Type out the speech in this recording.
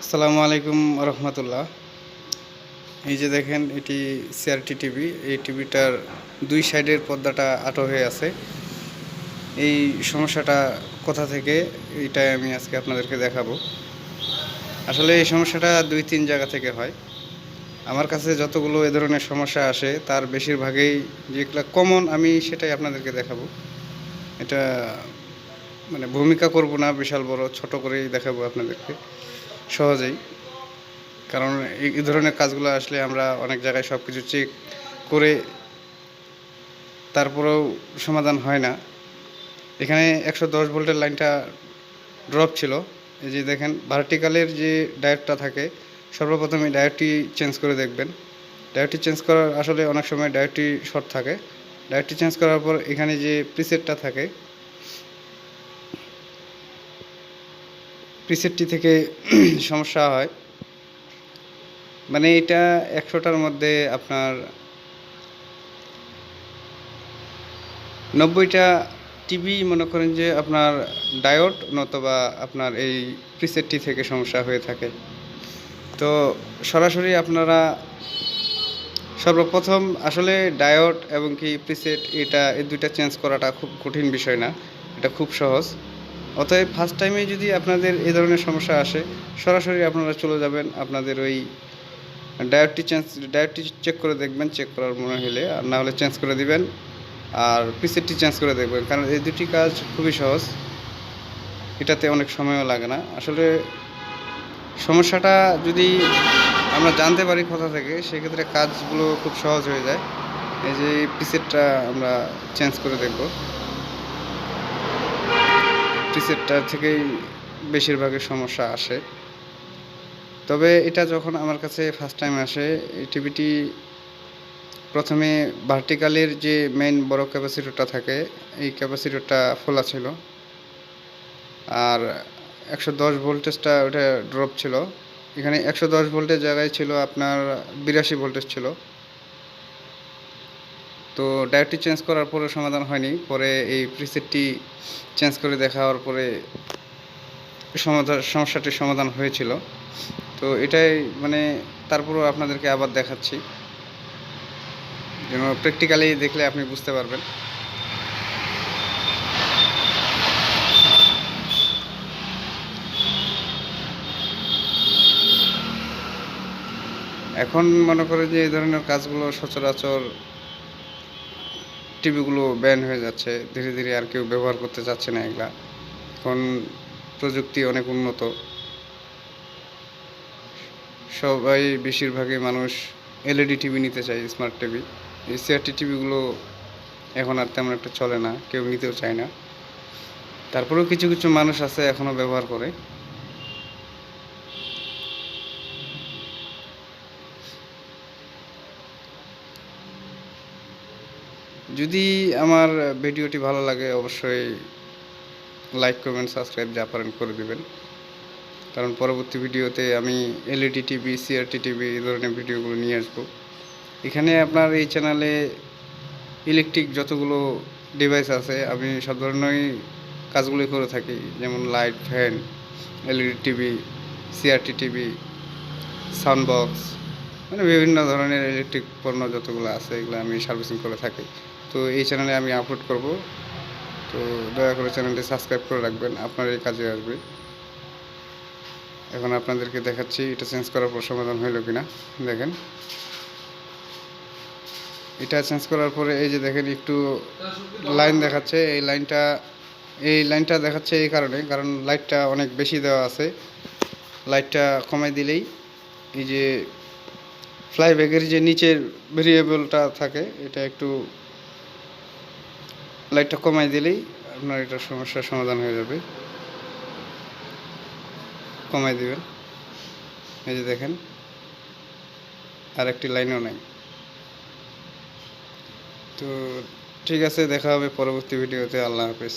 আসসালামু আলাইকুম রহমতুল্লাহ। এই যে দেখেন, এটি সিআরটি টিভি। এই টিভিটার দুই সাইডের পর্দাটা আটো হয়ে আছে। এই সমস্যাটা কোথা থেকে এইটাই আমি আজকে আপনাদেরকে দেখাবো। আসলে এই সমস্যাটা দুই তিন জায়গা থেকে হয়। আমার কাছে যতগুলো এ ধরনের সমস্যা আসে, তার বেশিরভাগেই যেগুলো কমন আমি সেটাই আপনাদেরকে দেখাবো। এটা মানে ভূমিকা করব না, বিশাল বড়, ছোট করেই দেখাবো আপনাদেরকে। সহজেই। কারণ এই ধরনের কাজগুলো আসলে আমরা অনেক জায়গায় সব কিছু চেক করে তারপরেও সমাধান হয় না। এখানে একশো দশ ভোল্টের লাইনটা ড্রপ ছিল। এই যে দেখেন ভার্টিক্যালের যে ডায়োডটা থাকে, সর্বপ্রথম এই ডায়োডটি চেঞ্জ করে দেখবেন। ডায়োডটি চেঞ্জ করার আসলে অনেক সময় ডায়োডটি শর্ট থাকে। ডায়োডটি চেঞ্জ করার পর এখানে যে প্রিসেটটা থাকে প্রিসেটটি থেকে সমস্যা হয়। মানে এটা একশোটার মধ্যে আপনার নব্বইটা টিভি মনে করেন যে আপনার ডায়োড নতবা আপনার এই প্রিসেটটি থেকে সমস্যা হয়ে থাকে। তো সরাসরি আপনারা সর্বপ্রথম আসলে ডায়োড এবং কি প্রিসেট এটা এই দুইটা চেঞ্জ করাটা খুব কঠিন বিষয় না, এটা খুব সহজ। অতএব ফার্স্ট টাইমে যদি আপনাদের এই ধরনের সমস্যা আসে, সরাসরি আপনারা চলে যাবেন আপনাদের ওই ডায়োডটি চেঞ্জ ডায়োডটি চেক করে দেখবেন চেক করার মনে হলে, আর না হলে চেঞ্জ করে দিবেন, আর প্রিসেটটি চেঞ্জ করে দেখবেন, কারণ এই দুটি কাজ খুবই সহজ। এটাতে অনেক সময়ও লাগে না। আসলে সমস্যাটা যদি আমরা জানতে পারি কোথা থেকে, সেক্ষেত্রে কাজগুলো খুব সহজ হয়ে যায়। এই যে প্রিসেটটা আমরা চেঞ্জ করে দেখব। প্রিসেটটা থেকেই বেশিরভাগের সমস্যা আসে। তবে এটা যখন আমার কাছে ফার্স্ট টাইম আসে, এই টিভিটি প্রথমে ভার্টিক্যালের যে মেইন বড় ক্যাপাসিটরটা থাকে, এই ক্যাপাসিটরটা ফোলা ছিল। আর একশো দশ ভোল্টেজটা ওটা ড্রপ ছিল। এখানে একশো দশ ভোল্টের জায়গায় ছিল আপনার বিরাশি ভোল্টেজ ছিল। তো ডায়োডটি চেঞ্জ করার পরে সমাধান হয়নি। পরে এই প্রিসেটটি চেঞ্জ করে দেখা হওয়ার পরে সমাধান সমস্যাটির সমাধান হয়েছিল। তো এটাই মানে তারপরেও আপনাদেরকে আবার দেখাচ্ছি। যেন প্র্যাকটিক্যালি দেখলে আপনি বুঝতে পারবেন। এখন মনে করে যে এই ধরনের কাজগুলো সচরাচর টিভিগুলো ব্যান হয়ে যাচ্ছে, ধীরে ধীরে আর কেউ ব্যবহার করতে চাচ্ছে না এগুলা। এখন প্রযুক্তি অনেক উন্নত। সবাই বেশিরভাগই মানুষ এলইডি টিভি নিতে চায় স্মার্ট টিভি এই সিআরটি টিভিগুলো এখন আর তেমন একটা চলে না, কেউ নিতেও চায় না। তারপরেও কিছু কিছু মানুষ আছে এখনও ব্যবহার করে। যদি আমার ভিডিওটি ভালো লাগে, অবশ্যই লাইক কমেন্ট সাবস্ক্রাইব যা পারেন করে দেবেন। কারণ পরবর্তী ভিডিওতে আমি এলইডি টিভি সিআরটি টিভি এই ধরনের ভিডিওগুলো নিয়ে আসব। এখানে আপনার এই চ্যানেলে ইলেকট্রিক যতগুলো ডিভাইস আছে, আমি সব ধরনেরই কাজগুলোই করে থাকি। যেমন light fan LED TV CRT TV sound box মানে বিভিন্ন ধরনের ইলেকট্রিক পণ্য যতগুলো আছে, এগুলো আমি সার্ভিসিং করে থাকি। তো এই চ্যানেলে আমি আপলোড করব। তো দয়া করে চ্যানেলটি সাবস্ক্রাইব করে রাখবেন, আপনার এই কাজে আসবে। এখন আপনাদেরকে দেখাচ্ছি, এটা চেঞ্জ করার পর সমাধান হইল কিনা, দেখেন। এটা চেঞ্জ করার পরে এই যে দেখেন, একটু লাইন দেখাচ্ছে। এই লাইনটা এই লাইনটা দেখাচ্ছে এই কারণে, কারণ লাইটটা অনেক বেশি দেওয়া আছে। লাইটটা কমাই দিলেই এই যে ফ্লাই ব্যাগের যে নিচের ভেরিয়েবলটা থাকে, এটা একটু লাইটটা কমাই দিলেই আপনার এটা সমস্যার সমাধান হয়ে যাবে। কমাই দেবেন। এই যে দেখেন আর একটি লাইনও নাই। তো ঠিক আছে, দেখা হবে পরবর্তী ভিডিওতে। আল্লাহ হাফেজ।